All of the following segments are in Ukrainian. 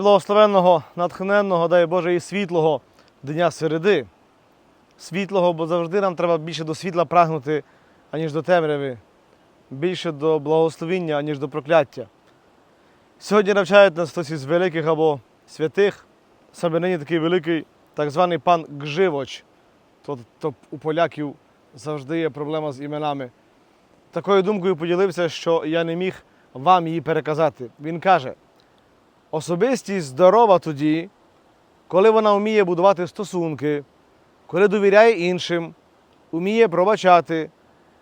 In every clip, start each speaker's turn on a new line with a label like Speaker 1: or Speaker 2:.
Speaker 1: Преблагословенного, натхненного, дай Боже, і світлого дня середи. Світлого, бо завжди нам треба більше до світла прагнути, аніж до темряви, більше до благословіння, аніж до прокляття. Сьогодні навчають нас хтось із великих або святих, саме нині такий великий так званий пан Гживоч. Тобто у поляків завжди є проблема з іменами. Такою думкою поділився, що я не міг вам її переказати. Він каже: особистість здорова тоді, коли вона вміє будувати стосунки, коли довіряє іншим, вміє пробачати,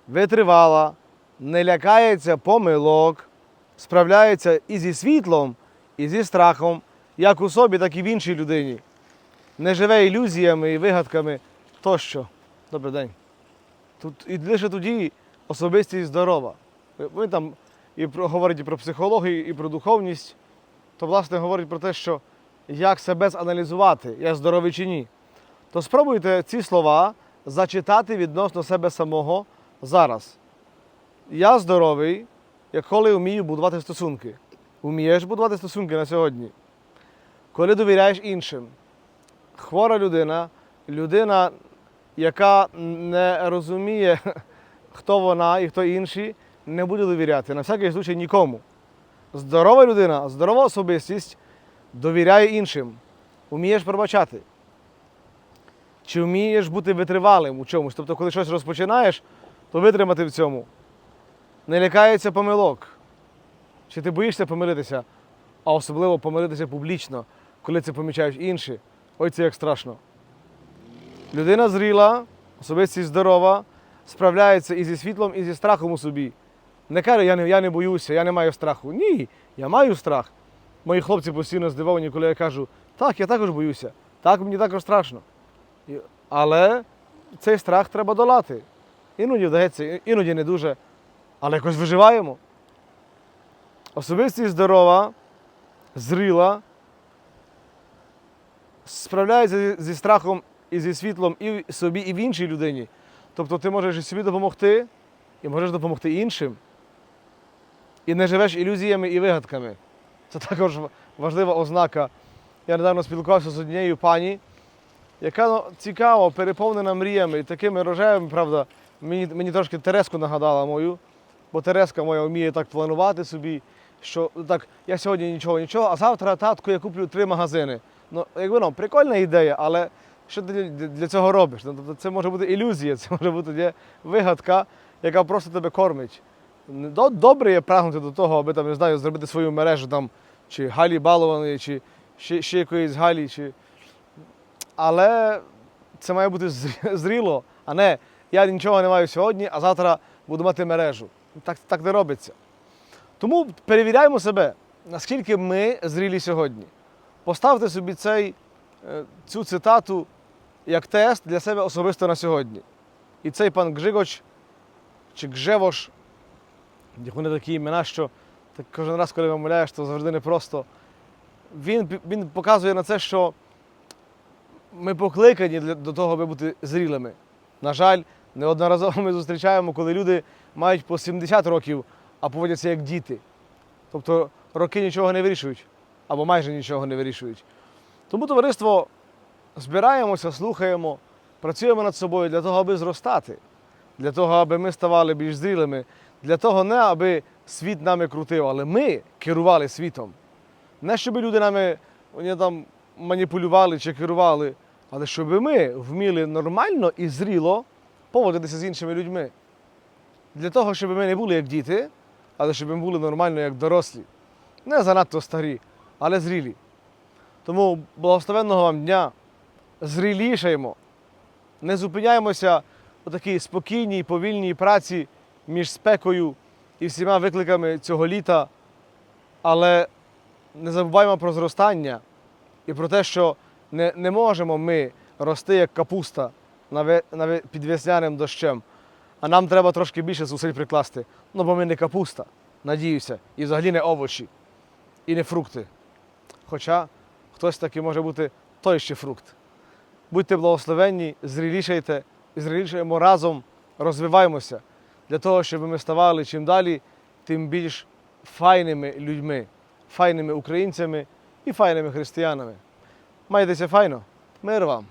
Speaker 1: витривала, не лякається помилок, справляється і зі світлом, і зі страхом, як у собі, так і в іншій людині. Не живе ілюзіями і вигадками тощо. Добрий день. Тут і лише тоді особистість здорова. Він там і говорить і про психологію, і про духовність, то власне говорить про те, що як себе заналізувати, я здоровий чи ні. То спробуйте ці слова зачитати відносно себе самого зараз. Я здоровий, як коли вмію будувати стосунки. Вмієш будувати стосунки на сьогодні. Коли довіряєш іншим. Хвора людина, людина, яка не розуміє, хто вона і хто інші, не буде довіряти на всякий случай нікому. Здорова людина, здорова особистість довіряє іншим. Вмієш пробачати. Чи вмієш бути витривалим у чомусь? Тобто, коли щось розпочинаєш, то витримати в цьому. Не лякається помилок. Чи ти боїшся помилитися, а особливо помилитися публічно, коли це помічають інші. Ой, це як страшно. Людина зріла, особистість здорова, справляється і зі світлом, і зі страхом у собі. Не каже, я не, я не боюся, я не маю страху. Ні, я маю страх. Мої хлопці постійно здивовані, коли я кажу, так, я також боюся, так, мені також страшно. Але цей страх треба долати. Іноді вдається, іноді не дуже, але якось виживаємо. Особистість здорова, зріла, справляється зі страхом і зі світлом і собі, і в іншій людині. Тобто ти можеш і собі допомогти, і можеш допомогти іншим. І не живеш ілюзіями і вигадками. Це також важлива ознака. Я недавно спілкувався з однією пані, яка ну, цікаво, переповнена мріями і такими рожевими, правда, мені, мені трошки Тереску нагадала мою, бо Тереска моя вміє так планувати собі, що так, я сьогодні нічого, нічого, а завтра татку я куплю три магазини. Ну, якби ну, прикольна ідея, але що ти для, цього робиш? Ну, тобто це може бути ілюзія, це може бути вигадка, яка просто тебе кормить. Добре є прагнути до того, аби там, не знаю, зробити свою мережу там, чи Галі Балованої, чи ще, ще якоїсь Галі, чи. Але це має бути зріло, а не я нічого не маю сьогодні, а завтра буду мати мережу. Так, так не робиться. Тому перевіряємо себе, наскільки ми зрілі сьогодні. Поставте собі цей, е, цю цитату як тест для себе особисто на сьогодні. І цей пан Гжигоч чи Гжевош, вони такі імена, що так кожен раз, коли вимовляєш, то завжди непросто. Він, він показує на це, що ми покликані для, до того, аби бути зрілими. На жаль, неодноразово ми зустрічаємо, коли люди мають по 70 років, а поводяться як діти. Тобто роки нічого не вирішують, або майже нічого не вирішують. Тому товариство збираємося, слухаємо, працюємо над собою для того, аби зростати, для того, аби ми ставали більш зрілими, для того, не аби світ нами крутив, але ми керували світом. Не щоб люди нами вони там маніпулювали чи керували, але щоб ми вміли нормально і зріло поводитися з іншими людьми. Для того, щоб ми не були як діти, але щоб ми були нормально як дорослі. Не занадто старі, але зрілі. Тому благословенного вам дня, зрілішаємо, не зупиняємося у такій спокійній, повільній праці між спекою і всіма викликами цього літа, але не забуваємо про зростання і про те, що не, не можемо ми рости як капуста під весняним дощем, а нам треба трошки більше зусиль прикласти. Ну, бо ми не капуста, надіюся, і взагалі не овочі, і не фрукти. Хоча хтось таки може бути той ще фрукт. Будьте благословенні, зрілішайте, зрілішаємо разом, розвиваємося для того, щоб ми ставали чим далі, тим більш файними людьми, файними українцями і файними християнами. Майтеся файно, мир вам!